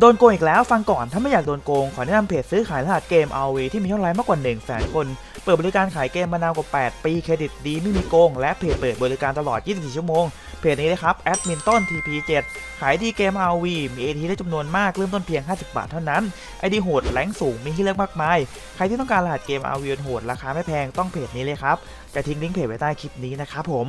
โดนโกงอีกแล้วฟังก่อนถ้าไม่อยากโดนโกง ขอแนะนำเพจซื้อขายรหัสเกม RV ที่มียอดไลค์มากกว่า1แสนคน เปิดบริการขายเกมมานานกว่า 8 ปีเครดิตดีไม่มีโกง และเพจเปิดบริการตลอด 24 ชั่วโมง เพจนี้นะครับแอดมินต้น TP7 ขายดีเกม RV มี AT ได้จำนวนมากเริ่มต้นเพียง 50 บาทเท่านั้นไอดีโหดแรงสูงมีให้เลือกมากมาย ใครที่ต้องการรหัสเกม RV โหดราคาไม่แพงต้องเพจนี้เลยครับจะทิ้งลิงก์เพจไว้ใต้คลิปนี้นะครับผม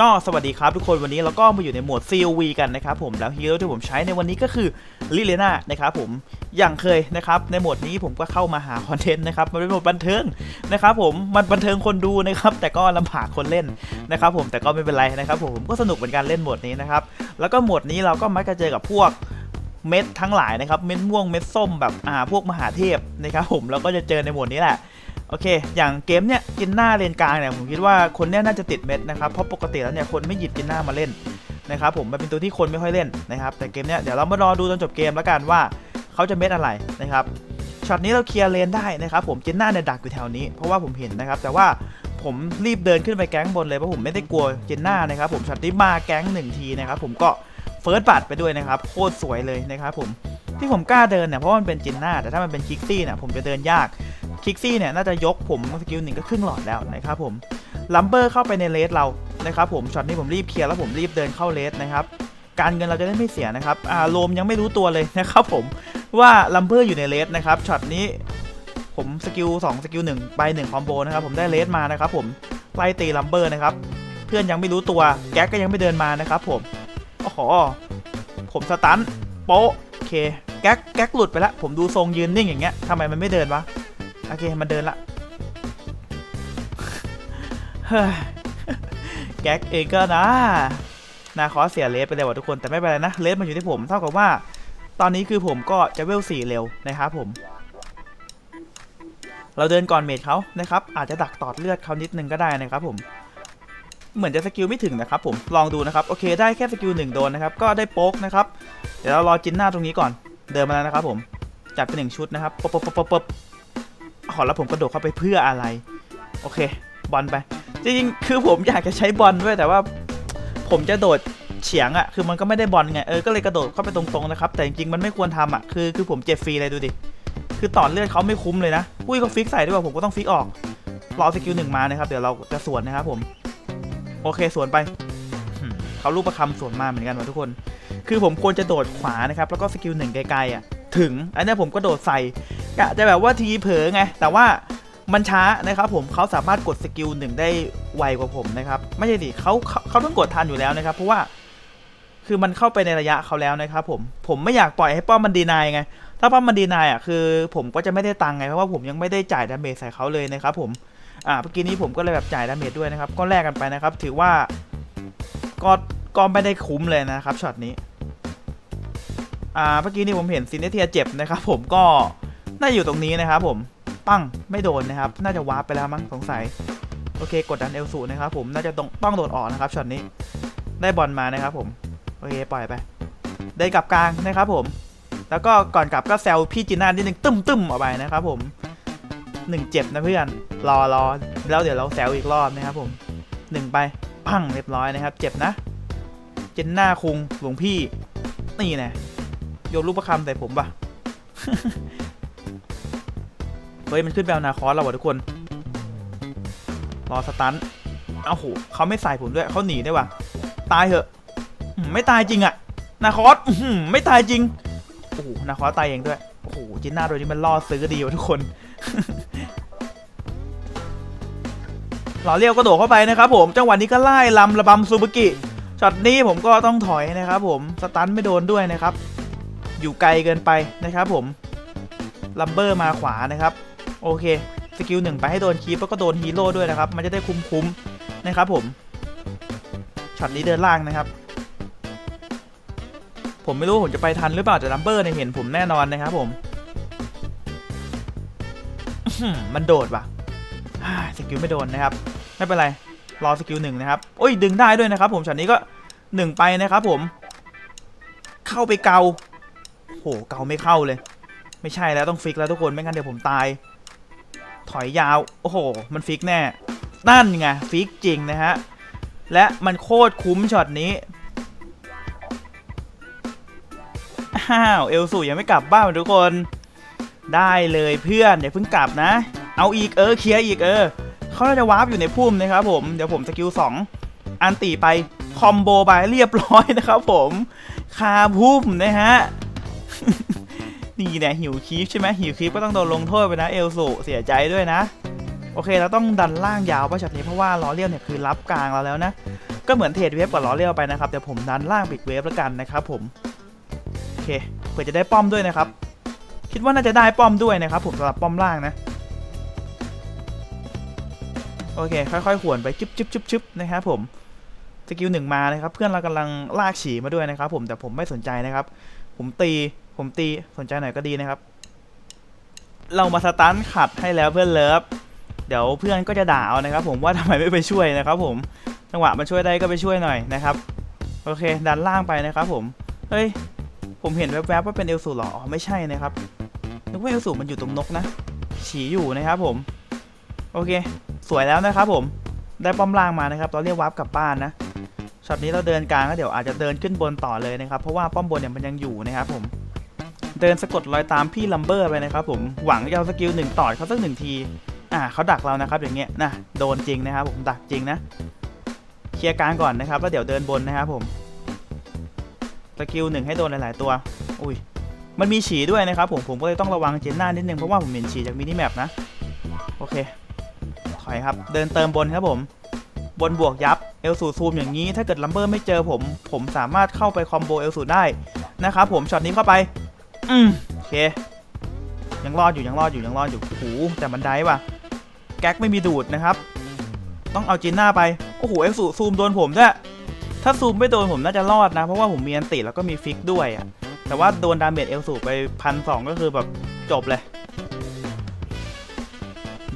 ก็สวัสดีครับทุกคนวันนี้เราก็มาอยู่ในโหมด COV กันนะครับผมแล้วฮีโร่ที่ผมใช้ในวันนี้ก็คือลิเลนานะครับผมอย่างเคยนะครับในโหมดนี้ผมก็เข้ามาหาคอนเทนต์นะครับมันเป็นโหมดบันเทิงนะครับผมมันบันเทิงคนดูนะครับแต่ก็ลำบากคนเล่นนะครับผมแต่ก็ไม่เป็นไรนะครับผมผมก็สนุกเหมือนกันเล่นโหมดนี้นะครับแล้วก็โหมดนี้เราก็มักจะเจอกับพวกเม็ดทั้งหลายนะครับเม็ดม่วงเม็ดส้มแบบอ่าพวกมหาเทพนะครับผมเราก็จะเจอในโหมดนี้แหละ โอเค อย่างเกมเนี่ยจินหน้าเลนกลางเนี่ยผมคิดว่าคนเนี่ยน่าจะติดเม็ดนะครับ เพราะปกติแล้วเนี่ยคนไม่หยิบจินหน้ามาเล่นนะครับผมมันเป็นตัวที่คนไม่ค่อยเล่นนะครับ แต่เกมเนี่ยเดี๋ยวเรามารอดูจนจบเกมแล้วกันว่าเขาจะเม็ดอะไรนะครับช็อตนี้เราเคลียร์เลนได้นะครับผมจินหน้าเนี่ยดักอยู่แถวนี้เพราะว่าผมเห็นนะครับ แต่ว่าผมรีบเดินขึ้นไปแก๊งบนเลยเพราะผมไม่ได้กลัวจินหน้านะครับ ผมช็อตนี้มาแก๊งหนึ่งทีนะครับผมก็เฟิร์สบัตไปด้วยนะครับโคตรสวยเลยนะครับผมที่ผมกล้าเดินเนี่ยเพราะมันเป็นจินหน้าแต่ถ้ามันเป็นคิกซี่เนี่ยผมจะเดินยาก คิกซี่เนี่ยน่าจะยกผมสกิลหนึ่งก็ครึ่งหลอดแล้วนะครับผมลัมเบอร์เข้าไปในเลสเรานะครับผมช็อตนี้ผมรีบเคลียร์แล้วผมรีบเดินเข้าเลสนะครับการเงินเราจะได้ไม่เสียนะครับอ่าโลมยังไม่รู้ตัวเลยนะครับผมว่าลัมเบอร์อยู่ในเลสนะครับช็อตนี้ผมสกิล2สกิล1ไป1คอมโบนะครับผมได้เลสมานะครับผมไล่ตีลัมเบอร์นะครับเพื่อนยังไม่รู้ตัวแก๊กก็ยังไม่เดินมานะครับผมโอ้โหผมสตันโป๊ะโอเคแก๊กแก๊กหลุดไปแล้วผมดูทรงยืนนิ่งอย่างเงี้ยทำไมมันไม่เดินวะ โอเคมันเดินละเฮ้ยแก๊กเองก็นะ นาคอเสียเลสไปเลยว่ะทุกคนแต่ไม่เป็นไรนะเลสมันอยู่ที่ผมเท่ากับว่า ตอนนี้คือผมก็จะเวลสี่เร็วนะครับผม เราเดินก่อนเมดเขานะครับ อาจจะดักตอดเลือดเขานิดนึงก็ได้นะครับผมเหมือนจะสกิลไม่ถึงนะครับผมลองดูนะครับโอเคได้แค่สกิลหนึ่งโดนนะครับก็ได้โป๊กนะครับเดี๋ยวเรารอจินหน้าตรงนี้ก่อนเดินมาแล้วนะครับผมจัดเป็นหนึ่งชุดนะครับป๊บป๊บป๊บป๊บป๊บ ขอแล้วผมกระโดดเข้าไปเพื่ออะไร โอเค บอลไป จริงๆ คือผมอยากจะใช้บอลด้วยแต่ว่า ผมจะโดดเฉียงอะ่ะ คือมันก็ไม่ได้บอลไง เออ ก็เลยกระโดดเข้าไปตรงๆนะครับ แต่จริงๆ มันไม่ควรทำอะ คือ คือผมเจ็บฟรีเลยดูดิ คือต่อเลือดเขาไม่คุ้มเลยนะ อุ้ยก็ฟิกใส่ด้วยว่าผมก็ต้องฟิกออก รอสกิลหนึ่งมานะครับ เดี๋ยวเราจะสวนนะครับผม โอเคสวนไป เขาลูกประคำสวนมาเหมือนกันว่ะทุกคน คือผมควรจะโดดขวานะครับ แล้วก็สกิลหนึ่งไกลๆอะ ถึง อันนี้ผมก็โดดใส่ กะจะแบบว่าทีเผลอไง แต่ว่ามันช้านะครับผมเขาสามารถกดสกิลหนึ่งได้ไวกว่าผมนะครับ ไม่ใช่ดิเขาเขาต้องกดทันอยู่แล้วนะครับ เพราะว่าคือมันเข้าไปในระยะเขาแล้วนะครับผมผมไม่อยากปล่อยให้ป้อมมันดีนายไง ถ้าป้อมมันดีนายอะคือ ผมก็จะไม่ได้ตังค์ไง เพราะว่าผมยังไม่ได้จ่ายดาเมจใส่เขาเลยนะครับผมอ่าเมื่อกี้นี้ผมก็เลยแบบจ่ายดาเมจด้วยนะครับ ก็แลกกันไปนะครับ ถือว่าก็ก็ไม่ได้คุ้มเลยนะครับช็อตนี้อ่าเมื่อกี้นี่ผมเห็นซินเนเทียเจ็บนะครับ ผมก็ น่าอยู่ตรงนี้นะครับผม ปั้ง ไม่โดนนะครับ น่าจะวาร์ปไปแล้วมั้งสงสัย โอเค กดดันเอลสูนะครับผม น่าจะต้องต้องโดดออกนะครับช็อตนี้ ได้บอลมานะครับผม โอเค ปล่อยไป เดินกลับกลางนะครับผม แล้วก็ก่อนกลับก็แซวพี่จีน่านิดนึงตึ้มตึ้มออกไปนะครับผมหนึ่งเจ็บนะเพื่อน รอรอแล้วเดี๋ยวเราแซวอีกรอบนะครับผมหนึ่งไปพังเรียบร้อยนะครับ เจ็บนะ เจนหน้าคุงหลวงพี่ นี่แน่โยนลูกประคำใส่ผมปะ ฮ้ยมันขึ้นไปเอานาคอสเราว่ะทุกคน รอสตันเอ้าโหเขาไม่ใส่ผมด้วยเขาหนีได้ว่ะตายเหอะไม่ตายจริงอะนาคอสไม่ตายจริงโอ้โหนาคอสตายเองด้วยโอ้โหจินนาโดยที่มันล่อซื้อดีว่ะทุกคนหล่อเลี้ยวก็โดดเข้าไปนะครับผมจังหวะนี้ก็ไล่ลำระบำซูบุกิช็อตนี้ผมก็ต้องถอยนะครับผมสตันไม่โดนด้วยนะครับ อยู่ไกลเกินไปนะครับผมลัมเบอร์มาขวานะครับ โอเคสกิลหนึ่งไปให้โดนคีปแล้วก็โดนฮีโร่ด้วยนะครับ มันจะได้คุ้มๆนะครับผมช็อตนี้เดินล่างนะครับ ผมไม่รู้ผมจะไปทันหรือเปล่าแต่ลัมเบอร์เนี่ยเห็นผมแน่นอนนะครับผมมันโดดว่ะสกิลไม่โดนนะครับ ไม่เป็นไร รอสกิลหนึ่งนะครับโอ้ยดึงได้ด้วยนะครับ ผมช็อตนี้ก็หนึ่งไปนะครับ ผม เข้าไปเกาโหเกาไม่เข้าเลย ไม่ใช่แล้วต้องฟิกแล้วทุกคนไม่งั้นเดี๋ยวผมตาย ถอยยาว โอ้โห มันฟิกแน่ นั่นไง ฟิกจริงนะฮะ และมันโคตรคุ้มช็อตนี้ อ้าว เอลสูยังไม่กลับบ้านทุกคน ได้เลยเพื่อนอย่าเพิ่งกลับนะ เอาอีกเออเคลียร์อีกเออ เขาน่าจะวาร์ปอยู่ในพุ่มนะครับผม เดี๋ยวผมสกิล2อันตีไปคอมโบไปเรียบร้อยนะครับผม คาพุ่มนะฮะ นี่แหละหิวคีฟใช่ไหมหิวคีฟก็ต้องโดนลงโทษไปนะเอลสูเสียใจด้วยนะ โอเคเราต้องดันล่างยาวป่ะช็อตนี้เพราะว่าล้อเลี้ยวเนี่ยคือรับกลางเราแล้วนะ ก็เหมือนเทรดเวฟกับล้อเลี้ยวไปนะครับเดี๋ยวผมดันล่างปิดเวฟแล้วกันนะครับผมโอเคเผื่อจะได้ป้อมด้วยนะครับ คิดว่าน่าจะได้ป้อมด้วยนะครับ ผมสำหรับป้อมล่างนะโอเคค่อยๆหวนไปจุ๊บจุ๊บจุ๊บจุ๊บนะครับผมสกิลหนึ่งมานะครับ เพื่อนเรากำลังลากฉีมาด้วยนะครับ ผมแต่ผมไม่สนใจนะครับ ผมตี ผมตีสนใจหน่อยก็ดีนะครับ เรามาสตันขัดให้แล้วเพื่อนเลิฟเดี๋ยวเพื่อนก็จะด่าเอานะครับ ผมว่าทำไมไม่ไปช่วยนะครับ ผมจังหวะมันช่วยได้ก็ไปช่วยหน่อยนะครับโอเคดันล่างไปนะครับผมเฮ้ยผมเห็นแวบๆว่าเป็นเอลสูหรออ๋อไม่ใช่นะครับนึกว่าเอลสูมันอยู่ตรงนกนะฉีอยู่นะครับผม โอเค สวยแล้วนะครับผมได้ป้อมล่างมานะครับเราเรียกวาร์ปกลับบ้านนะช็อตนี้เราเดินกลางแล้วเดี๋ยวอาจจะเดินขึ้นบนต่อเลยนะครับ เพราะว่าป้อมบนเนี่ยมันยังอยู่นะครับผม เดินสะกดรอยตามพี่ลัมเบอร์ไปนะครับผมหวังจะเอาสกิลหนึ่งต่อเขาสักหนึ่งทีอ่าเขาดักเรานะครับอย่างเงี้ยนะโดนจริงนะครับผมดักจริงนะเคลียร์กางก่อนนะครับแล้วเดี๋ยวเดินบนนะครับผมสกิลหนึ่งให้โดนหลาย ๆ ตัว อุ้ยมันมีฉีด้วยนะครับผมผมก็เลยต้องระวังเจนหน้านิดนึงเพราะว่าผมเห็นฉีจากมินิแมปนะโอเคถอยครับเดินเติมบนครับผมบนบวกยับเอลสูซูมอย่างนี้ถ้าเกิดลัมเบอร์ไม่เจอผม ผมสามารถเข้าไปคอมโบเอลสูได้นะครับผมช็อตนี้เข้าไป อืมโอเค ยังรอดอยู่ยังรอดอยู่ยังรอดอยู่โอ้โหแต่มันได้ว่ะ แก๊กไม่มีดูดนะครับ ต้องเอาจินหน้าไป โอ้โหเอลสูซูมโดนผมด้วยถ้าซูมไม่โดนผมน่าจะรอดนะ เพราะว่าผมมีอันติแล้วก็มีฟิกด้วยอะแต่ว่าโดนดาเมจเอลสูไปพันสองก็คือแบบจบเลย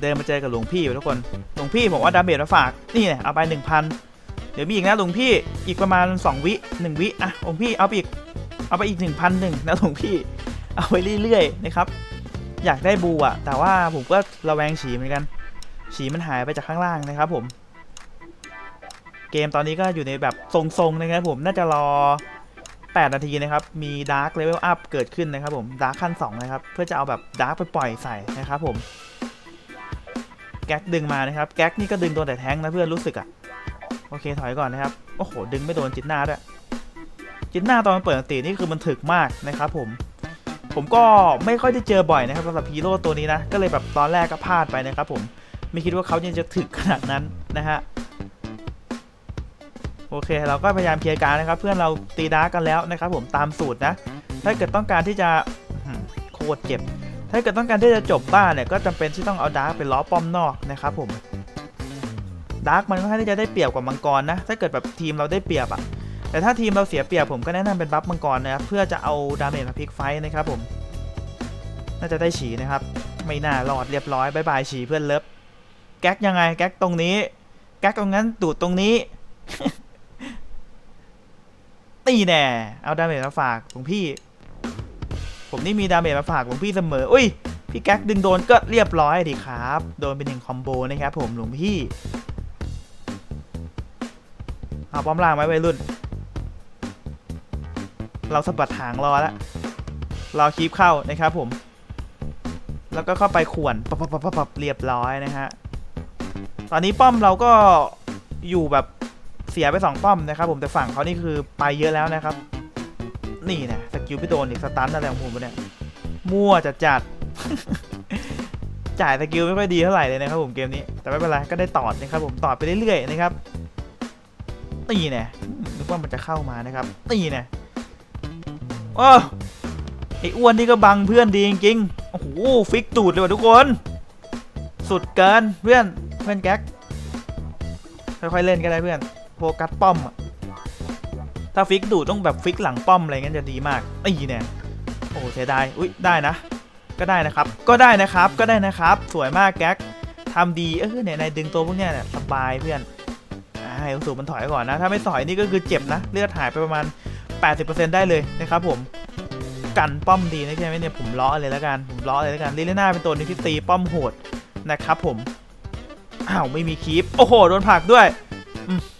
เดินมาเจอกับหลวงพี่ทุกคน หลวงพี่ผมว่าดาเมจมาฝาก นี่เนี่ยเอาไปหนึ่งพันเดี๋ยวมีอีกนะหลวงพี่อีกประมาณ2วิ1วิอะหลวงพี่เอาไปอีก เอาไปอีก1 0 0 0หนึ่งนะหลวงพี่ เอาไปเรื่อยๆนะครับ อยากได้บูอะแต่ว่าผมก็ระแวงฉีเหมือนกัน ฉีมันหายไปจากข้างล่างนะครับผม เกมตอนนี้ก็อยู่ในแบบทรงๆนะครับผมน่าจะรอ 8 นาทีนะครับ มีดาร์ l เลเวลอัพเกิดขึ้นนะครับผมดาร์ k ขั้น 2 นะครับ เพื่อจะเอาแบบดาร์ k ไปปล่อยใส่นะครับผม แก๊กดึงมานะครับ แก๊กนี่ก็ดึงโดนแต่แท้งนะเพื่อนรู้สึกอะโอเคถอยก่อนนะครับ โอ้โห ดึงไม่โดนจิตหน้าด้วยจิตหน้าตอนเปิดตีนี่คือมันถึกมากนะครับผม ผมก็ไม่ค่อยได้เจอบ่อยนะครับสำหรับฮีโร่ตัวนี้นะ ก็เลยแบบตอนแรกก็พลาดไปนะครับผม ไม่คิดว่าเขายังจะถึกขนาดนั้นนะฮะ โอเค เราก็พยายามเคลียร์การนะครับ เพื่อนเราตีดาร์กันแล้วนะครับผมตามสูตรนะ ถ้าเกิดต้องการที่จะโคตรเจ็บ ถ้าเกิดต้องการที่จะจบบ้านเนี่ย ก็จำเป็นที่ต้องเอาดาร์กไปล้อป้อมนอกนะครับผม ดาร์กมันค่อนข้ที่จะได้เปรียบกว่ามังกรนะ ถ้าเกิดแบบทีมเราได้เปรียบอะแต่ถ้าทีมเราเสียเปรียบผมก็แนะนำเป็นบัฟมังกรนะครับเพื่อจะเอาดาเมจมาพลิกไฟท์นะครับผม น่าจะได้ฉีนะครับ ไม่น่ารอดเรียบร้อยบายบายฉีเพื่อนเลิฟแก๊กยังไงแก๊กตรงนี้ แก๊กตรงนั้นดูดตรงนี้ ตีแน่ เอาดาเมจมาฝากหลวงพี่ ผมนี่มีดาเมจมาฝากหลวงพี่เสมอ อุ้ย พี่แก๊กดึงโดนก็เรียบร้อยดีครับ โดนเป็นหนึ่งคอมโบนะครับผมหลวงพี่ เอาป้อมล่างไว้วัยรุ่น เราสะบัดหางรอแล้วรอคีบเข้านะครับผม แล้วก็เข้าไปข่วนปับปับปับปับปับเรียบร้อยนะฮะ ตอนนี้ป้อมเราก็อยู่แบบเสียไปสองป้อมนะครับ ผมแต่ฝั่งเขานี่คือไปเยอะแล้วนะครับ นี่นะสกิลไม่โดนอีกสตันอะไรของผมเนี่ยมั่วจัดจัดจ่ายสกิลไม่ค่อยดีเท่าไหร่เลยนะครับผมเกมนี้ แต่ไม่เป็นไรก็ได้ตอดนะครับผมตอดไปเรื่อยๆนะครับนี่แน่ยนึกว่ามันจะเข้ามานะครับนี่แน่โอ้ไอ้อ้วนนี่ก็บังเพื่อนดีจริงๆ อ้โหฟิกตูดเลยว่ะทุกคน สุดเกินเพื่อนเพื่อนแก๊กค่อยๆเล่นก็ได้เพื่อนโฟกัสป้อมอะถ้าฟิกดูดต้องแบบฟิกหลังป้อมอะไรเงี้ยจะดีมากไอ้เนี่ยโอ้โหเสียดายอุ้ยได้นะ ก็ได้นะครับ ก็ได้นะครับก็ได้นะครับ สวยมากแก๊กทำดีเออเนี่ยนายดึงตัวพวกเนี้ยเนี่ยสบายเพื่อนอ่าให้สูบมันถอยก่อนนะ ถ้าไม่ถอยนี่ก็คือเจ็บนะ เลือดหายไปประมาณ 80%ได้เลยนะครับผม กันป้อมดีนะใช่ไหมเนี่ยผมล้อเลยแล้วกันผมล้อเลยแล้วกันลิเลน่าเป็นตัวนึงที่ตีป้อมโหดนะครับผมอ้าวไม่มีคีปโอ้โหโดนผักด้วย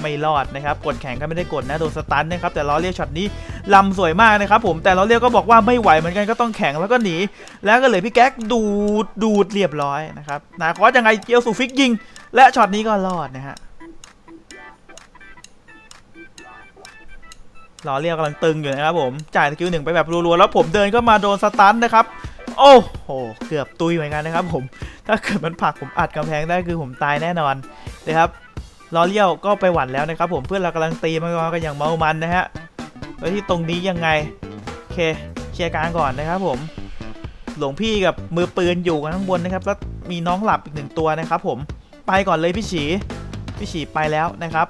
ไม่รอดนะครับกดแข่งก็ไม่ได้กดนะโดนสตันนะครับแต่ล้อเรียกช็อตนี้ลำสวยมากนะครับผมแต่ล้อเรียกก็บอกว่าไม่ไหวเหมือนกันก็ต้องแข่งแล้วก็หนี แล้วก็เหลยพี่แก๊กดูดดูดเรียบร้อยนะครับนาคอสยังไงเกียวสูฟิกยิง และช็อตนี้ก็รอดนะฮะ ล้อเรียกกำลังตึงอยู่นะครับผมจ่ายสกิลหนึ่งไปแบบรัวๆแล้วผมเดินก็มาโดนสตันนะครับโอ้โหเกือบตุยเหมือนกันนะครับผมถ้าเกิดมันผลักผมอัดกำแพงได้คือผมตายแน่นอนนะครับล้อเลี้ยวก็ไปหวั่นแล้วนะครับผมเพื่อนเรากำลังตีมันก็อย่างเมามันนะฮะไว้ที่ตรงนี้ยังไงโอเคเคลียร์กลางก่อนนะครับผมหลวงพี่กับมือปืนอยู่กันข้างบนนะครับแล้วมีน้องหลับอีกหนึ่งตัวนะครับผมไปก่อนเลยพี่ฉีพี่ฉีไปแล้วนะครับ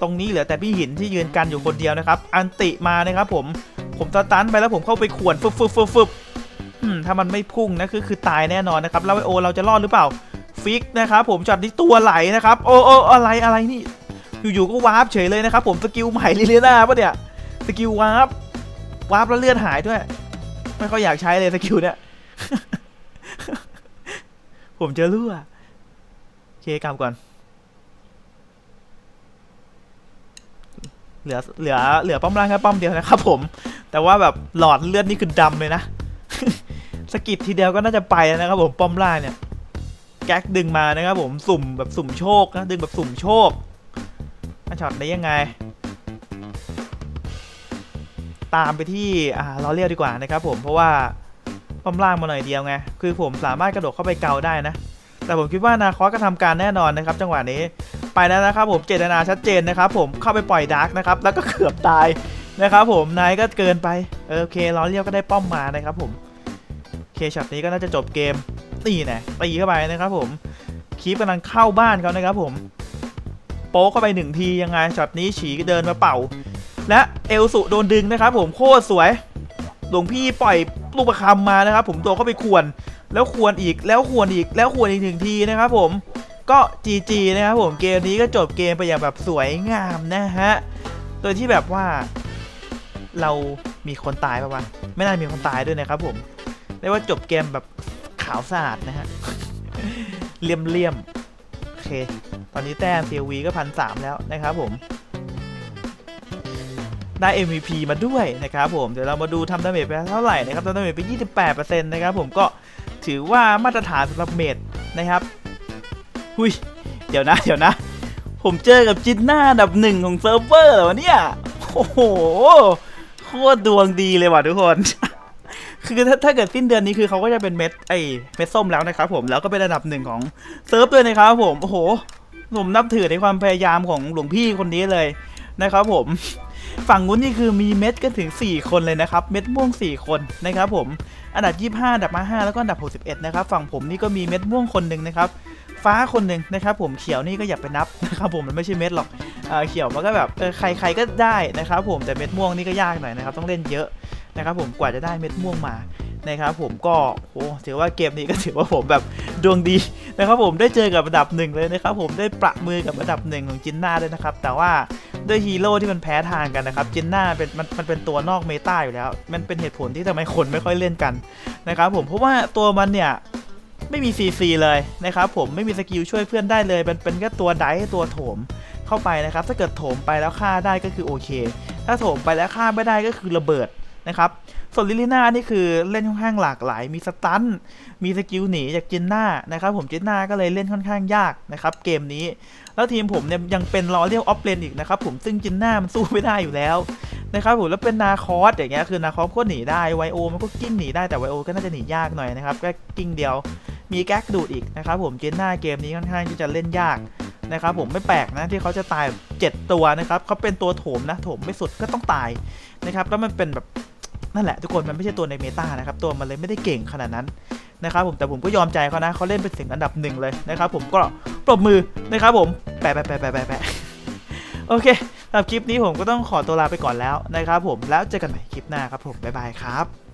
ตรงนี้เหลือแต่พี่หินที่ยืนกันอยู่คนเดียวนะครับ อันติมานะครับผม ผมสตันไปแล้วผมเข้าไปขวนฟึบฟึบฟึบฟึบถ้ามันไม่พุ่งนะคือคือตายแน่นอนนะครับ แล้วไอโอเราจะรอดหรือเปล่า ฟิกนะครับผมจัดที่ตัวไหลนะครับ โอ้โอ้อะไรอะไรนี่ อยู่ๆก็วาร์ปเฉยเลยนะครับ ผมสกิลใหม่ลิเลียนาปะเนี่ย สกิลวาร์ป วาร์ปแล้วเลือดหายด้วย ไม่ค่อยอยากใช้เลยสกิลเนี่ยผมจะรั่ว เคกลับก่อน เหลือเหลือเหลือป้อมล่างแค่ป้อมเดียวนะครับผม แต่ว่าแบบหลอดเลือดนี่คือดำเลยนะสกิดทีเดียวก็น่าจะไปนะครับผมป้อมล่างเนี่ย แก๊กดึงมานะครับผมสุ่มแบบสุ่มโชคนะดึงแบบสุ่มโชคมาช็อตได้ยังไง ตามไปที่อ่าล้อเลียวดีกว่านะครับผมเพราะว่าป้อมล่างมาหน่อยเดียวไงคือผมสามารถกระโดดเข้าไปเกาได้นะแต่ผมคิดว่านาคอสก็ทำการแน่นอนนะครับ จังหวะนี้ ไปแล้วนะครับผมเจตนาชัดเจนนะครับผมเข้าไปปล่อยดาร์กนะครับแล้วก็เกือบตายนะครับผมนายก็เกินไปโอเคล้อเลียวก็ได้ป้อมมานะครับผมเคช็อตนี้ก็น่าจะจบเกมตีแน่ตีเข้าไปนะครับผมคีปกำลังเข้าบ้านเขานะครับผมโป๊กเข้าไปหนึ่งทียังไงช็อตนี้ฉีก็เดินมาเป่า และเอลสุโดนดึงนะครับผมโคตรสวยหลวงพี่ปล่อยลูกประคำมานะครับผมตัวเข้าไปควรแล้วควรอีกแล้วควรอีกแล้วควรอีกหนึ่งทีนะครับผม ก็จีจีนะครับผมเกมนี้ก็จบเกมไปอย่างแบบสวยงามนะฮะ โดยที่แบบว่าเรามีคนตายปะวะไม่น่ามีคนตายด้วยนะครับผมเรียกว่าจบเกมแบบขาวสะอาดนะฮะเลี่ยมเลี่ยมๆโอเค ตอนนี้แต้ม CLV ก็พันสามแล้วนะครับผม ได้ MVP มาด้วยนะครับผม เดี๋ยวเรามาดูทำดาเมจไปเท่าไหร่นะครับทำดาเมจไป 28%นะครับผมก็ถือว่ามาตรฐานสำหรับเมจนะครับ หุยเดี๋ยวนะ เดี๋ยวนะ ผมเจอกับจินหน้าดับหนึ่งของเซิร์ฟเวอร์เหรอวะเนี่ยโอ้โหโคตรดวงดีเลยว่ะทุกคน คือถ้าถ้าเกิดสิ้นเดือนนี้คือเขาก็จะเป็นเม็ดไอเม็ดส้มแล้วนะครับผมแล้วก็เป็นระดับหนึ่งของเซิร์ฟด้วยนะครับผมโอ้โหผมนับถือในความพยายามของหลวงพี่คนนี้เลยนะครับผมฝั่งนู้นนี่คือมีเม็ดกันถึง 4 คนเลยนะครับ เม็ดม่วง 4 คนนะครับผม อันดับ 25 อันดับมา5แล้วก็อันดับ 61 นะครับ ฝั่งผมนี่ก็มีเม็ดม่วงคนหนึ่งนะครับ ฟ้าคนหนึ่งนะครับผมเขียวนี่ก็อย่าไปนับนะครับผมมันไม่ใช่เม็ดหรอกเอเขียวมันก็แบบใครใครก็ได้นะครับผมแต่เม็ดม่วงนี่ก็ยากหน่อยนะครับต้องเล่นเยอะนะครับผมกว่าจะได้เม็ดม่วงมานะครับผมก็โอ้ถือว่าเกมนี้ก็ถือว่าผมแบบดวงดีนะครับผมได้เจอกับอันดับหนึ่งเลยนะครับผมได้ประมือกับอันดับหนึ่งของจินน่าด้วยนะครับแต่ว่าด้วยฮีโร่ที่มันแพ้ทางกันนะครับจินน่าเป็นมันมันเป็นตัวนอกเมตาอยู่แล้ว มันเป็นเหตุผลที่ทำไมคนไม่ค่อยเล่นกันนะครับผมเพราะว่าตัวมันเนี่ย ไม่มี CC เลยนะครับผมไม่มีสกิลช่วยเพื่อนได้เลยเป็นเป็นแค่ตัวไดตัวโถมเข้าไปนะครับ ถ้าเกิดโถมไปแล้วฆ่าได้ก็คือโอเค ถ้าโถมไปแล้วฆ่าไม่ได้ก็คือระเบิดนะครับส่วนลิลิน่านี่คือเล่นค่อนข้างหลากหลาย มีสตันมีสกิลหนีจากจินน่านะครับผมจินน่าก็เลยเล่นค่อนข้างยากนะครับเกมนี้ แล้วทีมผมเนี่ยยังเป็นลอเรียลออฟเลนอีกนะครับผมซึ่งจินน่ามันสู้ไม่ได้อยู่แล้วนะครับผมแล้วเป็นนาคอสอย่างเงี้ยคือนาคอสก็หนีได้ไวโอมันก็กิ้งหนีได้แต่ไวโอก็น่าจะหนียากหน่อยนะครับก็กิ้งเดียว มีแก๊กดูดอีกนะครับผมเจนหน้าเกมนี้ค่อนข้างที่จะเล่นยากนะครับผมไม่แปลกนะที่เขาจะตาย 7 ตัวนะครับเขาเป็นตัวโถมนะโถมไม่สุดก็ต้องตายนะครับแล้วมันเป็นแบบนั่นแหละทุกคนมันไม่ใช่ตัวในเมตานะครับตัวมันเลยไม่ได้เก่งขนาดนั้นนะครับผมแต่ผมก็ยอมใจเขานะเขาเล่นเป็นถึงอันดับหนึ่งเลยนะครับผมก็ปรบมือนะครับผมแปะแปะแปะแปะแปะแปะโอเคสำหรับคลิปนี้ผมก็ต้องขอตัวลาไปก่อนแล้วนะครับผมแล้วเจอกันใหม่คลิปหน้าครับผมบ๊ายบายครับ